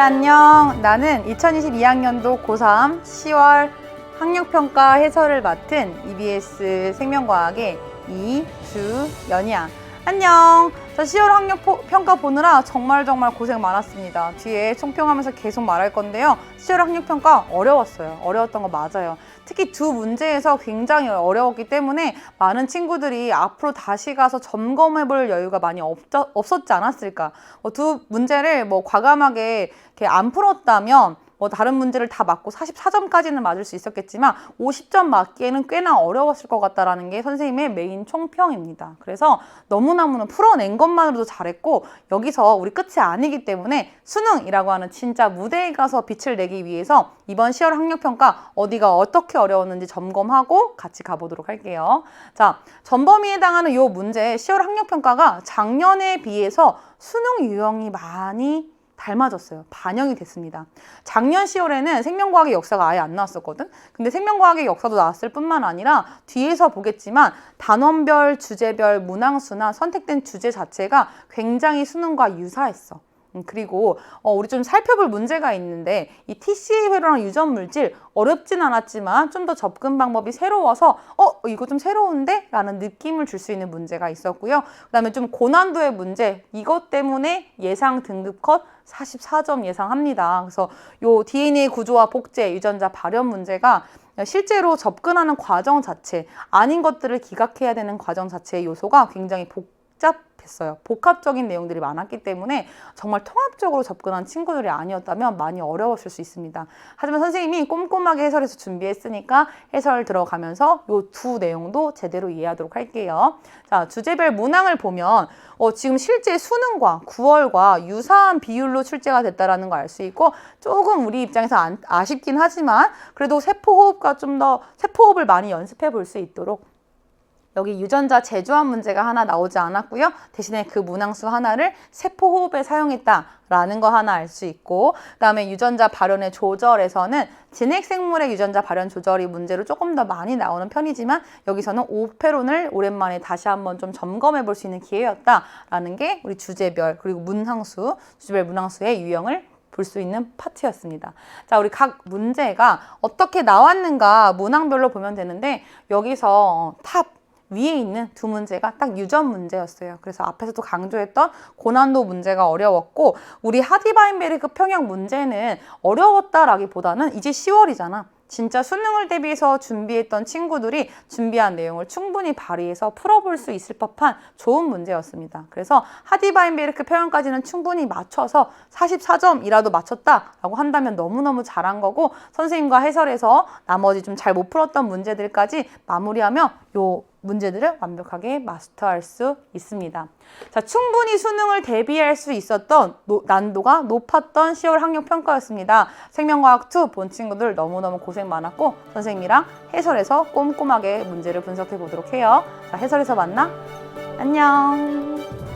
안녕. 나는 2022학년도 고3 10월 학력평가 해설을 맡은 EBS 생명과학의 이주연이야. 안녕. 저 10월 학력평가 보느라 정말 정말 고생 많았습니다. 뒤에 총평하면서 계속 말할 건데요. 10월 학력 평가 어려웠어요. 어려웠던 거 맞아요. 특히 두 문제에서 굉장히 어려웠기 때문에 많은 친구들이 앞으로 다시 가서 점검해 볼 여유가 많이 없, 없었지 않았을까. 어, 두 문제를 뭐 과감하게 이렇게 안 풀었다면 뭐 다른 문제를 다 맞고 44점까지는 맞을 수 있었겠지만 50점 맞기에는 꽤나 어려웠을 것 같다라는 게 선생님의 메인 총평입니다. 그래서 너무너무 풀어낸 것만으로도 잘했고 여기서 우리 끝이 아니기 때문에 수능이라고 하는 진짜 무대에 가서 빛을 내기 위해서 이번 10월 학력평가 어디가 어떻게 어려웠는지 점검하고 같이 가보도록 할게요. 자, 전범위에 해당하는 이 문제 10월 학력평가가 작년에 비해서 수능 유형이 많이 닮아졌어요. 반영이 됐습니다. 작년 10월에는 생명과학의 역사가 아예 안 나왔었거든. 근데 생명과학의 역사도 나왔을 뿐만 아니라 뒤에서 보겠지만 단원별, 주제별, 문항수나 선택된 주제 자체가 굉장히 수능과 유사했어. 음, 그리고 어, 우리 좀 살펴볼 문제가 있는데 이 TCA 회로랑 유전 물질 어렵진 않았지만 좀 더 접근 방법이 새로워서 어 이거 좀 새로운데? 라는 느낌을 줄 수 있는 문제가 있었고요. 그다음에 좀 고난도의 문제 이것 때문에 예상 등급 컷 44점 예상합니다. 그래서 요 DNA 구조와 복제 유전자 발현 문제가 실제로 접근하는 과정 자체 아닌 것들을 기각해야 되는 과정 자체의 요소가 굉장히 복 잡 했어요. 복합적인 내용들이 많았기 때문에 정말 통합적으로 접근한 친구들이 아니었다면 많이 어려웠을 수 있습니다. 하지만 선생님이 꼼꼼하게 해설해서 준비했으니까 해설 들어가면서 이두 내용도 제대로 이해하도록 할게요. 자, 주제별 문항을 보면 어, 지금 실제 수능과 9월과 유사한 비율로 출제가 됐다라는 걸 알 수 있고 조금 우리 입장에서 안, 아쉽긴 하지만 그래도 세포호흡과 좀 더 세포호흡을 많이 연습해 볼 수 있도록 여기 유전자 제조한 문제가 하나 나오지 않았고요. 대신에 그 문항수 하나를 세포 호흡에 사용했다라는 거 하나 알 수 있고 그다음에 유전자 발현의 조절에서는 진핵 생물의 유전자 발현 조절이 문제로 조금 더 많이 나오는 편이지만 여기서는 오페론을 오랜만에 다시 한번 좀 점검해 볼 수 있는 기회였다라는 게 우리 주제별 그리고 문항수 주제별 문항수의 유형을 볼수 있는 파트였습니다. 자, 우리 각 문제가 어떻게 나왔는가 문항별로 보면 되는데 여기서 탑 위에 있는 두 문제가 딱 유전 문제였어요. 그래서 앞에서도 강조했던 고난도 문제가 어려웠고 우리 하디바인베르크 평형 문제는 어려웠다라기보다는 이제 10월이잖아. 진짜 수능을 대비해서 준비했던 친구들이 준비한 내용을 충분히 발휘해서 풀어볼 수 있을 법한 좋은 문제였습니다. 그래서 하디바인베르크 표현까지는 충분히 맞춰서 44점이라도 맞췄다라고 한다면 너무너무 잘한 거고 선생님과 해설해서 나머지 좀 잘 못 풀었던 문제들까지 마무리하면 요 문제들을 완벽하게 마스터할 수 있습니다. 자, 충분히 수능을 대비할 수 있었던 노, 난도가 높았던 10월 학력 평가였습니다. 생명과학 2 본 친구들 너무너무 고생 많았고 선생님이랑 해설해서 꼼꼼하게 문제를 분석해 보도록 해요. 자, 해설에서 만나. 안녕.